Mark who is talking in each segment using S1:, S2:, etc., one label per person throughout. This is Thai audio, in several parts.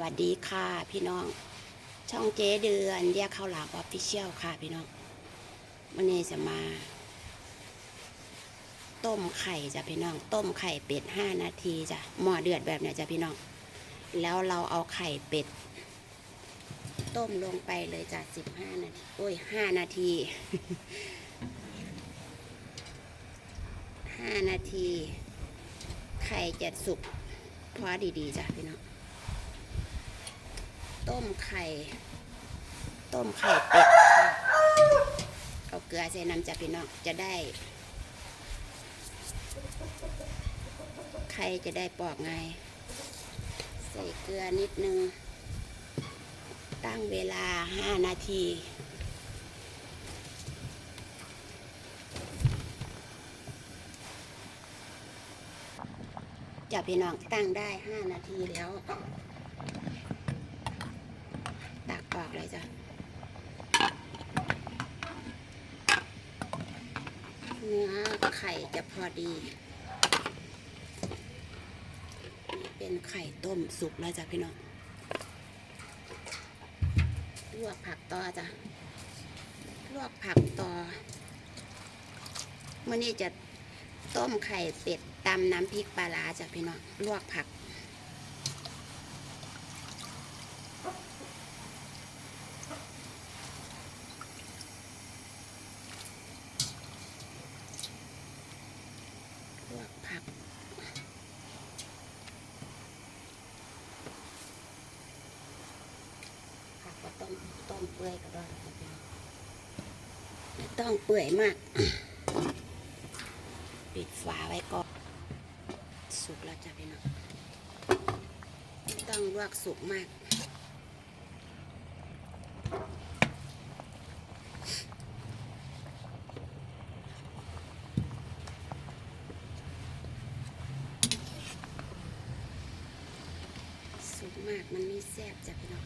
S1: วัสดีค่ะพี่น้อง ช่องเจ๊เดือนแยกข้าวหลามออฟฟิเชียลค่ะพี่น้องวันนี้จะมา ต้มไข่จ้ะพี่น้อง ต้มไข่เป็ดห้านาทีจ้ะหม้อเดือดแบบเนี้ยจ้ะพี่น้อง แล้วเราเอาไข่เป็ด ต้มลงไปเลยจ้ะสิบห้านาทีโอ้ยห้านาทีห้านาที ไข่จะสุกพอดีๆจ้ะพี่น้อง ต้มไข่ ต้มไข่เป็ดเอาเกลือใส่น้ำจ้ะพี่น้องจะได้ ไข่จะได้ปอกไง ใส่เกลือนิดนึง ตั้งเวลา5นาทีจ้ะพี่น้องตั้งได้ 5 นาทีแล้ว ตักออก เลยจ้ะเนื้อไข่จะพอดี เป็นไข่ต้มสุกแล้วจ้ะพี่น้องลวกผักต่อจ้ะลวกผักต่อเมื่อนี้จะต้มไข่เป็ดตำน้ำพริกปลาร้าจ้ะพี่น้องลวกผัก ล วกผักผักก็ต้มต้มเปื่อยก็ได้ไม่ต้องเปื่อยมาก ปิดฝาไว้ก่อนสุกแล้วจ้ะพี่น้องต้องลวกสุกมาก สุกมาก มันไม่แซ่บจ้ะพี่น้อง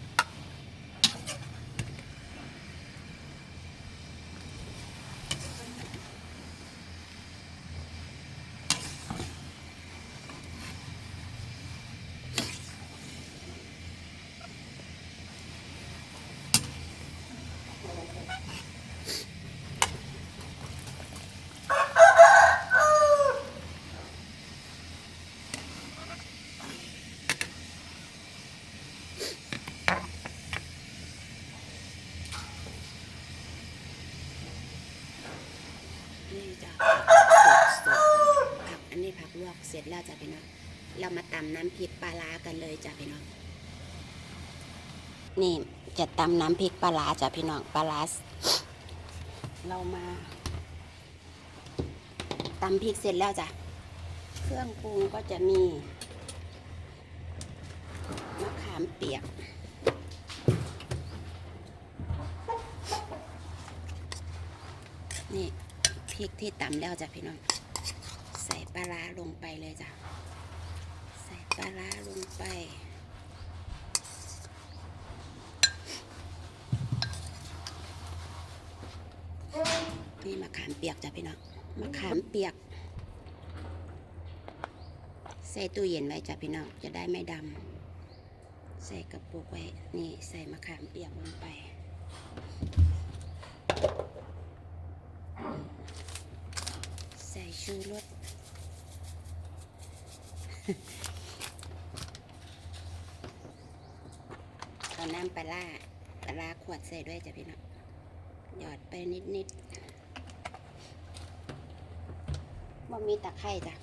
S1: นี่จ้ะสดๆผักอันนี้ผักลวก เสร็จแล้วจ้ะพี่น้อง เรามาตำน้ำพริกปลาร้ากันเลยจ้ะพี่น้อง นี่จะตำน้ำพริกปลาร้าจ้ะพี่น้องปลาร้าเรามาตำพริกเสร็จแล้วจ้ะ เครื่องปรุงก็จะมีมะขามเปียก นี่พริกที่ตำแล้วจ้ะพี่น้อง ลาร้าลงไปเลยจ้ะ ใส่ปลาร้าลงไป นี่มะขามเปียกจ้ะพี่น้องมะขามเปียก ใส่ตู้เย็นไว้จ้ะพี่น้องจะได้ไม่ดำ ใส่กระปุกไว้ นี่ใส่มะขามเปียกลงไปใส่ชูรส เอาน้ำปลาร้าปลาร้าขวดใส่ด้วยจ้ะพี่น้องหยอดไปนิดนิดๆบ่มีตะไคร่จ้ะ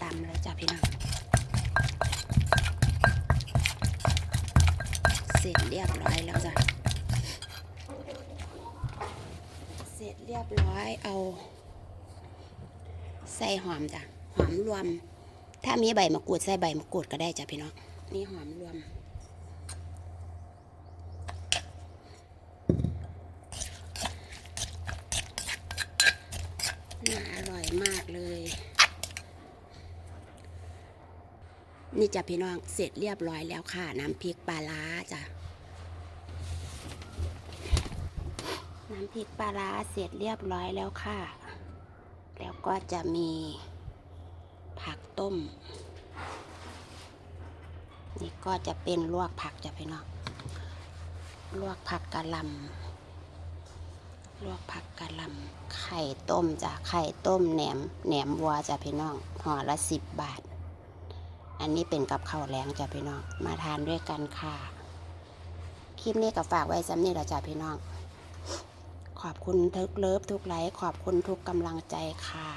S1: ตำเลยจ้ะพี่น้องเสร็จเรียบร้อยแล้วจ้ะ เรียบร้อยเอา ใส่หอมจ้ะหอมรวม ถ้ามีใบมะกรูดใส่ใบมะกรูดก็ได้จ้ะพี่น้องนี่หอมรวมน่าอร่อยมากเลย นี่จ้ะพี่น้องเสร็จเรียบร้อยแล้วค่ะ น้ำพริกปลาร้าจ้ะ น้ำพริกปลาร้าเสร็จเรียบร้อยแล้วค่ะ แล้วก็จะมีผักต้ม นี่ก็จะเป็นลวกผักจะพี่น้องลวกผักกะหล่ำลวกผักกะหล่ำไข่ต้มจ้ะไข่ต้มแหนมแหนมวัวจ้ะพี่น้องห่อละสิบบาท อันนี้เป็นกับข้าวแรงจ้ะพี่น้องมาทานด้วยกันค่ะคลิปนี้ก็ฝากไว้สำนี้ละจ้ะพี่น้อง ขอบคุณทุกเลิฟทุกไลค์ขอบคุณทุกกำลังใจค่ะ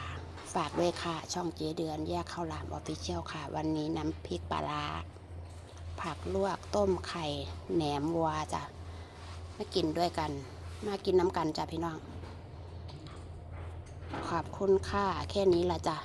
S1: ฝากด้วยค่ะ ช่องเจเดือนแยกข้าวหลามออฟฟิเชียลค่ะ วันนี้น้ำพริกปลาราผักลวกต้มไข่แหนมวัวจ้ะมากินด้วยกัน มากินน้ำกันจ้ะพี่น้อง ขอบคุณค่ะ แค่นี้ละจ้ะ